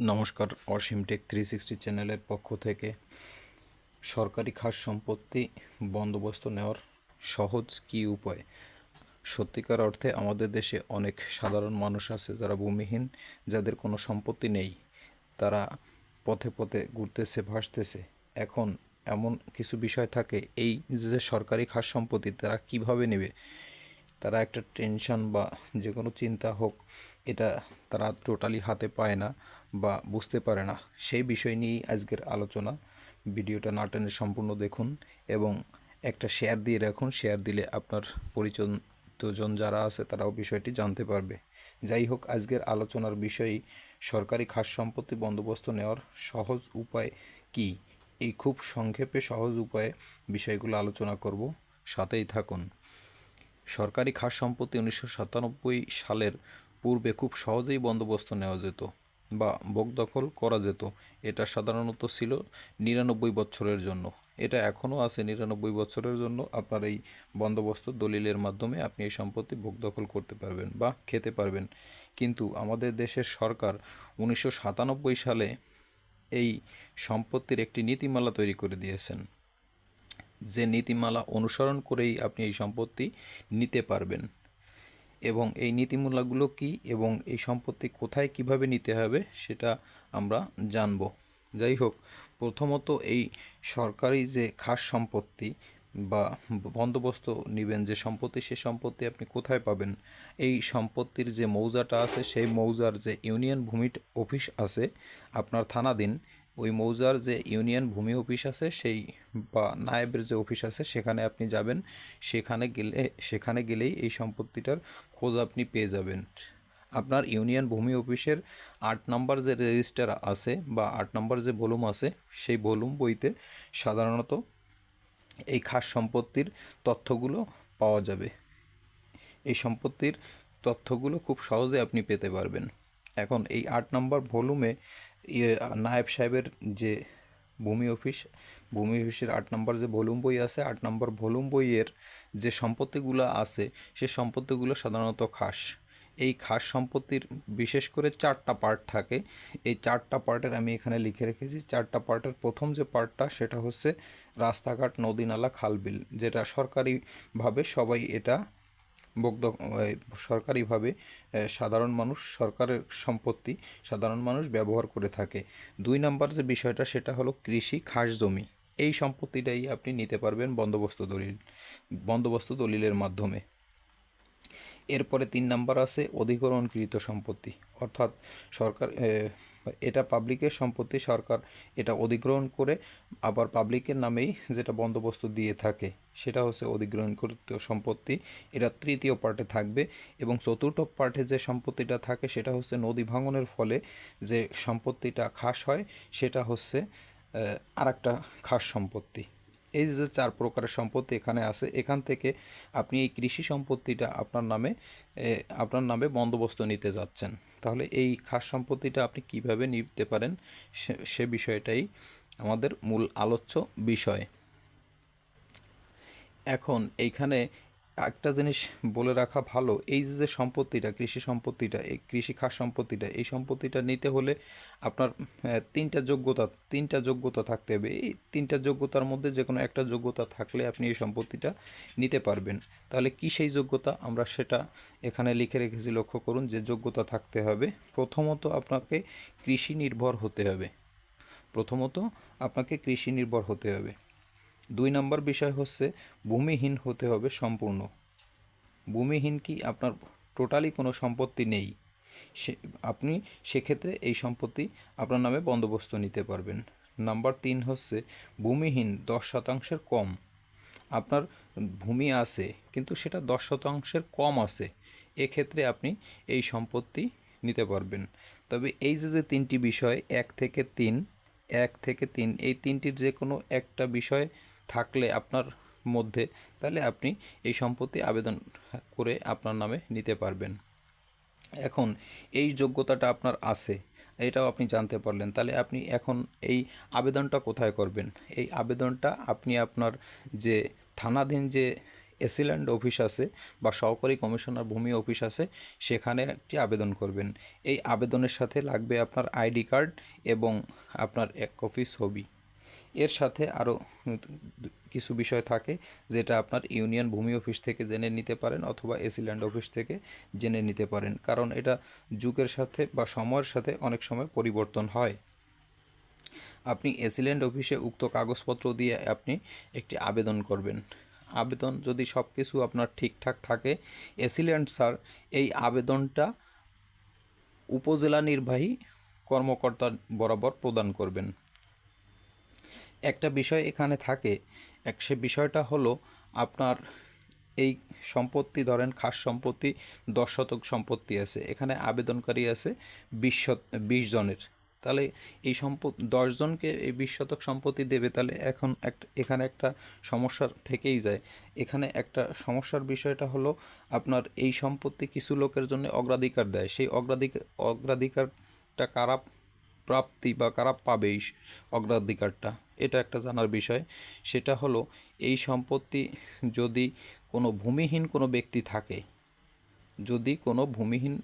নমস্কার, অসীম take three sixty চ্যানেলের পক্ষ থেকে সরকারি খাস সম্পত্তি বন্দোবস্ত নেওয়ার সহজ কী উপায়? সত্যিকার অর্থে আমাদের দেশে অনেক সাধারণ মানুষ আছে যারা ভূমিহীন, যাদের কোনো সম্পত্তি নেই। তারা পথে পথে ঘুরতেছে, ভাসতেছে। এখন এমন কিছু বিষয় থাকে, এই যে সরকারি খাস সম্পত্তি তারা কীভাবে নেবে? তারা একটা টেনশন বা যে কোনো চিন্তা হোক, এটা তারা টোটালি হাতে পায় না বা বুঝতে পারে না। সেই বিষয় নিয়েই আজকের আলোচনা। ভিডিওটা না টেনে সম্পূর্ণ দেখুন এবং একটা শেয়ার দিয়ে রাখুন। শেয়ার দিলে আপনার পরিচিতজন যারা আছে তারাও বিষয়টি জানতে পারবে। যাই হোক, আজকের আলোচনার বিষয়, সরকারি খাস সম্পত্তি বন্দোবস্ত নেওয়ার সহজ উপায় কি? এই খুব সংক্ষেপে সহজ উপায়ে বিষয়গুলো আলোচনা করব। সাথেই থাকুন। সরকারি খাস সম্পত্তি উনিশশো সাতানব্বই সালের পূর্বে খুব সহজেই বন্দোবস্ত নেওয়া যেত বা ভোগ দখল করা যেত। এটা সাধারণত ছিল নিরানব্বই বছরের জন্য। এটা এখনও আছে নিরানব্বই বছরের জন্য। আপনার এই বন্দোবস্ত দলিলের মাধ্যমে আপনি এই সম্পত্তি ভোগ দখল করতে পারবেন বা খেতে পারবেন। কিন্তু আমাদের দেশের সরকার উনিশশো সাতানব্বই সালে এই সম্পত্তির একটি নীতিমালা তৈরি করে দিয়েছেন। যে নীতিমালা অনুসরণ করেই আপনি এই সম্পত্তি নিতে পারবেন। এবং এই নীতিমালাগুলো কি এবং এই সম্পত্তি কোথায় কীভাবে নিতে হবে সেটা আমরা জানব। যাই হোক, প্রথমত এই সরকারি যে খাস সম্পত্তি বা বন্দোবস্ত নেবেন, যে সম্পত্তি, সে সম্পত্তি আপনি কোথায় পাবেন, এই সম্পত্তির যে মৌজাটা আছে, সেই মৌজার যে ইউনিয়ন ভূমি অফিস আছে, আপনার থানাধীন ওই মৌজার যে ইউনিয়ন ভূমি অফিস আছে, সেই বা নায়েবের যে অফিস আছে, সেখানে আপনি যাবেন। সেখানে গেলে, সেখানে গেলেই এই সম্পত্তিটার খোঁজ আপনি পেয়ে যাবেন। আপনার ইউনিয়ন ভূমি অফিসের আট নম্বর যে রেজিস্টার আছে বা আট নম্বর যে ভলুম আছে, সেই ভলুম বইতে সাধারণত এই খাস সম্পত্তির তথ্যগুলো পাওয়া যাবে। এই সম্পত্তির তথ্যগুলো খুব সহজে আপনি পেতে পারবেন। এখন এই আট নম্বর ভলুমে ইয়ে নায়েব সাহেবের যে ভূমি অফিস, ভূমি অফিসের আট নম্বর যে ভলুম বই আছে, আট নম্বর ভলুম বইয়ের যে সম্পত্তিগুলো আছে, সে সম্পত্তিগুলো সাধারণত খাস। এই খাস সম্পত্তির বিশেষ করে চারটা পার্ট থাকে। এই চারটা পার্টের আমি এখানে লিখে রেখেছি। চারটা পার্টের প্রথম যে পার্টটা সেটা হচ্ছে রাস্তাঘাট নদী নালা খালবিল যেটা সরকারিভাবে সবাই এটা বগ্ধ সরকারিভাবে সাধারণ মানুষ সরকারের সম্পত্তি সাধারণ মানুষ ব্যবহার করে থাকে। দুই নাম্বার যে বিষয়টা, সেটা হলো কৃষি খাস জমি। এই সম্পত্তিটাই আপনি নিতে পারবেন বন্দোবস্ত দলিল, বন্দোবস্ত দলিলের মাধ্যমে। এরপরে তিন নাম্বার আছে অধিগ্রহণকৃত সম্পত্তি। অর্থাৎ, সরকার এটা পাবলিকের সম্পত্তি সরকার এটা অধিগ্রহণ করে আবার পাবলিকের নামেই যেটা বন্দোবস্ত দিয়ে থাকে, সেটা হচ্ছে অধিগ্রহণ অধিগ্রহণকৃত সম্পত্তি। এটা তৃতীয় পার্টে থাকবে এবং চতুর্থ পার্টে যে সম্পত্তিটা থাকে, সেটা হচ্ছে নদী ভাঙনের ফলে যে সম্পত্তিটা খাস হয়, সেটা হচ্ছে আর একটা খাস সম্পত্তি। এই যে চার প্রকারের সম্পত্তি এখানে আছে, এখান থেকে আপনি এই কৃষি সম্পত্তিটা আপনার নামে আপনার নামে বন্দোবস্ত নিতে যাচ্ছেন। তাহলে এই খাস সম্পত্তিটা আপনি কীভাবে নিতে পারেন সে বিষয়টাই আমাদের মূল আলোচ্য বিষয়। এখন এইখানে একটা জিনিস বলে রাখা ভালো, এই যে সম্পত্তিটা, কৃষি সম্পত্তিটা, এই কৃষি খাস সম্পত্তিটা, এই সম্পত্তিটা নিতে হলে আপনার তিনটা যোগ্যতা তিনটা যোগ্যতা থাকতে হবে। এই তিনটা যোগ্যতার মধ্যে যে কোনো একটা যোগ্যতা থাকলে আপনি এই সম্পত্তিটা নিতে পারবেন। তাহলে কি সেই যোগ্যতা? আমরা সেটা এখানে লিখে রেখেছি, লক্ষ্য করুন যে যোগ্যতা থাকতে হবে। প্রথমত আপনাকে কৃষি নির্ভর হতে হবে। প্রথমত আপনাকে কৃষি নির্ভর হতে হবে। দুই নম্বর বিষয় হচ্ছে ভূমিহীন হতে হবে সম্পূর্ণ। ভূমিহীন কি? আপনার টোটালি কোনো সম্পত্তি নেই। সে, আপনি সেক্ষেত্রে এই সম্পত্তি আপনার নামে বন্দোবস্ত নিতে পারবেন। নাম্বার তিন হচ্ছে ভূমিহীন দশ শতাংশের কম। আপনার ভূমি আছে, কিন্তু সেটা দশ শতাংশের কম আছে। এক্ষেত্রে আপনি এই সম্পত্তি নিতে পারবেন। তবে এই যে যে তিনটি বিষয়, এক থেকে তিন, এক থেকে তিন, এই তিনটির যে কোনো একটা বিষয় থাকলে আপনার মধ্যে, তাহলে আপনি এই সম্পত্তি আবেদন করে আপনার নামে নিতে পারবেন। এখন এই যোগ্যতাটা আপনার আছে, এটাও আপনি জানতে পারলেন। তাহলে আপনি এখন এই আবেদনটা কোথায় করবেন? এই আবেদনটা আপনি আপনার যে থানাধীন যে এসিল্যান্ড অফিস আছে বা সহকারী কমিশনার ভূমি অফিস আছে, সেখানে একটি আবেদন করবেন। এই আবেদনের সাথে লাগবে আপনার আইডি কার্ড এবং আপনার এক কপি ছবি। এর সাথে আরও কিছু বিষয় থাকে যেটা আপনার ইউনিয়ন ভূমি অফিস থেকে জেনে নিতে পারেন অথবা এসিল্যান্ড অফিস থেকে জেনে নিতে পারেন। কারণ এটা যুগের সাথে বা সময়ের সাথে অনেক সময় পরিবর্তন হয়। আপনি এসিল্যান্ড অফিসে উক্ত কাগজপত্র দিয়ে আপনি একটি আবেদন করবেন। আবেদন যদি সব কিছু আপনার ঠিকঠাক থাকে এসিল্যান্ড স্যার এই আবেদনটা উপজেলা নির্বাহী কর্মকর্তার বরাবর প্রদান করবেন। একটা বিষয় এখানে থাকে। এক, সে বিষয়টা হলো আপনার এই সম্পত্তি, ধরেন খাস সম্পত্তি, দশ শতক সম্পত্তি আছে। এখানে আবেদনকারী আছে বিশ শত, বিশ জনের। তাহলে এই সম্পদ দশজনকে এই বিশ শতক সম্পত্তি দেবে, তাহলে এখন একটা, এখানে একটা সমস্যা থেকেই যায়। এখানে একটা সমস্যার বিষয়টা হলো আপনার এই সম্পত্তি কিছু লোকের জন্য অগ্রাধিকার দেয়। সেই অগ্রাধিকার অগ্রাধিকারটা কারা প্রাপ্তি বা কারা পাবে এই অগ্রাধিকারটা? এটা একটা জানার বিষয়। সেটা হলো, এই সম্পত্তি যদি কোনো ভূমিহীন কোনো ব্যক্তি থাকে, যদি কোনো ভূমিহীন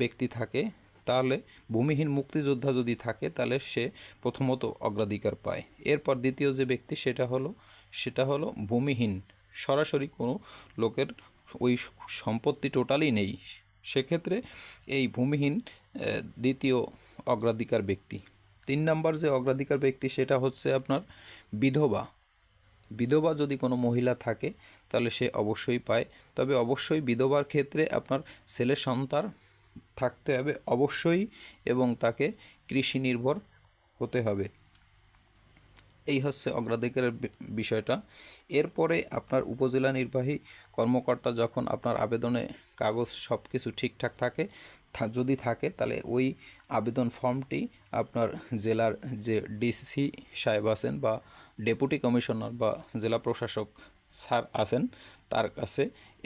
ব্যক্তি থাকে, তাহলে ভূমিহীন মুক্তিযোদ্ধা যদি থাকে, তাহলে সে প্রথমত অগ্রাধিকার পায়। এরপর দ্বিতীয় যে ব্যক্তি, সেটা হলো সেটা হলো ভূমিহীন। সরাসরি কোনো লোকের ওই সম্পত্তি টোটালি নেই। সেক্ষেত্রে এই ভূমিহীন দ্বিতীয় অগ্রাধিকার ব্যক্তি। তিন নাম্বার যে অগ্রাধিকার ব্যক্তি, সেটা হচ্ছে আপনার বিধবা। বিধবা যদি কোনো মহিলা থাকে, তাহলে সে অবশ্যই পায়। তবে অবশ্যই বিধবার ক্ষেত্রে আপনার ছেলে সন্তান থাকতে হবে অবশ্যই এবং তাকে কৃষি নির্ভর হতে হবে। এই হচ্ছে অগ্রাধিকারের বিষয়টা। এরপরে আপনার উপজেলা নির্বাহী কর্মকর্তা যখন আপনার আবেদনে কাগজ সব কিছু ঠিকঠাক থাকে যদি থাকে, তাহলে ওই আবেদন ফর্মটি আপনার জেলার যে ডিসি সাহেব আছেন বা ডেপুটি কমিশনার বা জেলা প্রশাসক স্যার আছেন, তার কাছে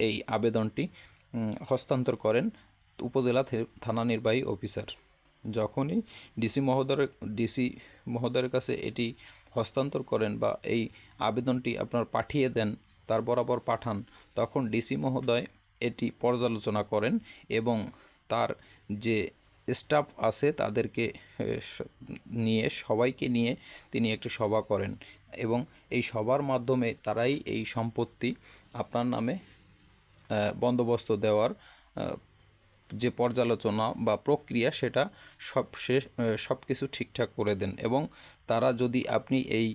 এই আবেদনটি হস্তান্তর করেন উপজেলা থানা নির্বাহী অফিসার। যখনই ডিসি মহোদয়ের ডিসি মহোদয়ের কাছে এটি হস্তান্তর করেন বা এই আবেদনটি আপনার পাঠিয়ে দেন, তার বরাবর পাঠান, তখন ডিসি মহোদয় এটি পর্যালোচনা করেন এবং তার যে স্টাফ আছে তাদেরকে নিয়ে, সবাইকে নিয়ে তিনি একটি সভা করেন এবং এই সভার মাধ্যমে তারাই এই সম্পত্তি আপনার নামে বন্দোবস্ত দেওয়ার যে পর্যালোচনা বা প্রক্রিয়া সেটা সব শেষ সব কিছু ঠিকঠাক করে দেন এবং তারা যদি আপনি এই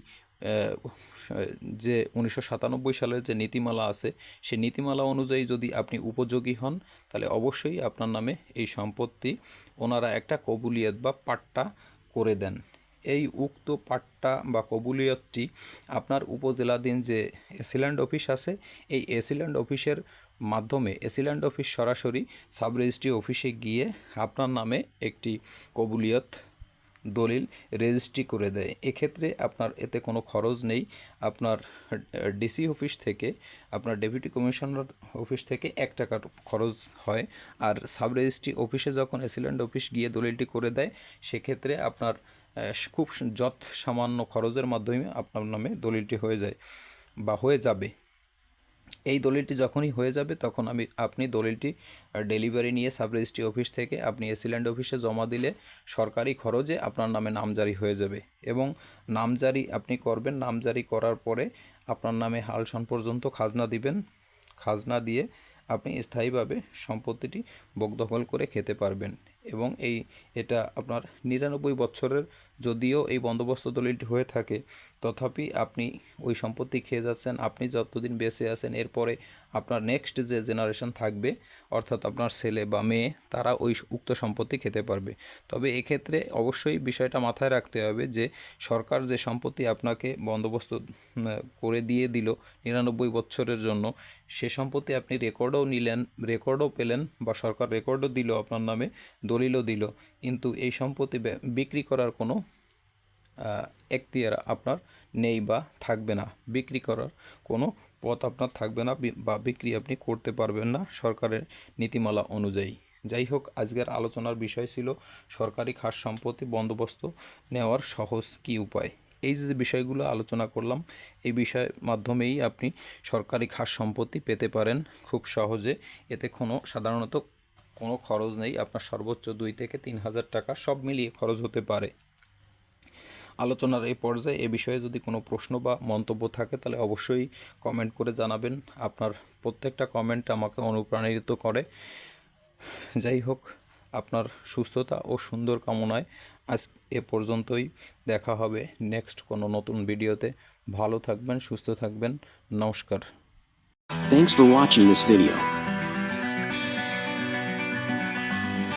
যে উনিশশো সাতানব্বই সালের যে নীতিমালা আছে, সেই নীতিমালা অনুযায়ী যদি আপনি উপযোগী হন, তাহলে অবশ্যই আপনার নামে এই সম্পত্তি ওনারা একটা কবুলিয়ত বা পাট্টা করে দেন। এই উক্ত পাট্টা বা কবুলিয়তটি আপনার উপজেলাধীন যে এসিল্যান্ড অফিস আছে, এই এসিল্যান্ড অফিসের মাধ্যমে, এসিল্যান্ড অফিস সরাসরি সাব রেজিস্ট্রি অফিসে গিয়ে আপনার নামে একটি কবুলিয়ত দলিল রেজিস্ট্রি করে দেয়। এক্ষেত্রে আপনার এতে কোনো খরচ নেই। আপনার ডিসি অফিস থেকে, আপনার ডেপুটি কমিশনার অফিস থেকে এক টাকার খরচ হয়। আর সাব রেজিস্ট্রি অফিসে যখন এসিল্যান্ড অফিস গিয়ে দলিলটি করে দেয়, সেক্ষেত্রে আপনার খুব যৎ সামান্য খরচের মাধ্যমে আপনার নামে দলিলটি হয়ে যায় বা হয়ে যাবে। এই দলিলটি যখনই হয়ে যাবে, তখন আমি, আপনি দলিলটি ডেলিভারি নিয়ে সাব রেজিস্ট্রি অফিস থেকে আপনি এসিল্যান্ড অফিসে জমা দিলে সরকারি খরচে আপনার নামে নামজারি হয়ে যাবে এবং নামজারি আপনি করবেন। নামজারি করার পরে আপনার নামে হালসন পর্যন্ত খাজনা দিবেন। খাজনা দিয়ে আপনি স্থায়ীভাবে সম্পত্তিটি বকদখল করে খেতে পারবেন এবং এই, এটা আপনার নিরানব্বই বছরের যদিও এই বন্দোবস্ত দলিলটি হয়ে থাকে, তথাপি আপনি ওই সম্পত্তি খেয়ে যাচ্ছেন, আপনি যতদিন বেঁচে আছেন, এরপরে আপনার নেক্সট যে জেনারেশন থাকবে, অর্থাৎ আপনার ছেলে বা মেয়ে, তারা ওই উক্ত সম্পত্তি খেতে পারবে। তবে এক্ষেত্রে অবশ্যই বিষয়টা মাথায় রাখতে হবে যে, সরকার যে সম্পত্তি আপনাকে বন্দোবস্ত করে দিয়ে দিল নিরানব্বই বছরের জন্য, সে সম্পত্তি আপনি রেকর্ডও নিলেন রেকর্ডও পেলেন বা সরকার রেকর্ডও দিল আপনার নামে, দলিলও দিল। কিন্তু এই সম্পত্তি বিক্রি করার কোনো আহ, এখতিয়ার আপনার নেই বা থাকবে না। বিক্রি করার কোনো পথ আপনার থাকবে না বা বিক্রি আপনি করতে পারবেন না সরকারের নীতিমালা অনুযায়ী। যাই হোক আজকের আলোচনার বিষয় ছিল সরকারি খাস সম্পত্তি বন্দোবস্ত নেওয়ার সহজ কী উপায়? এই যে বিষয়গুলো আলোচনা করলাম এই বিষয়ের মাধ্যমেই আপনি সরকারি খাস সম্পত্তি পেতে পারেন। খুব সহজে এতে কোনো সাধারণত কোনো খরচ নেই। আপনার সর্বোচ্চ দুই থেকে তিন হাজার টাকা সব মিলিয়ে খরচ হতে পারে। আলোচনার এই পর্যায়ে এ বিষয়ে যদি কোনো প্রশ্ন বা মন্তব্য থাকে, তাহলে অবশ্যই কমেন্ট করে জানাবেন। আপনার প্রত্যেকটা কমেন্ট আমাকে অনুপ্রাণিত করে। যাই হোক, আপনার সুস্থতা ও সুন্দর কামনায় আজ এ পর্যন্তই দেখা হবে নেক্সট কোনো নতুন ভিডিওতে। ভালো থাকবেন, সুস্থ থাকবেন। নমস্কার। Thanks for watching this video.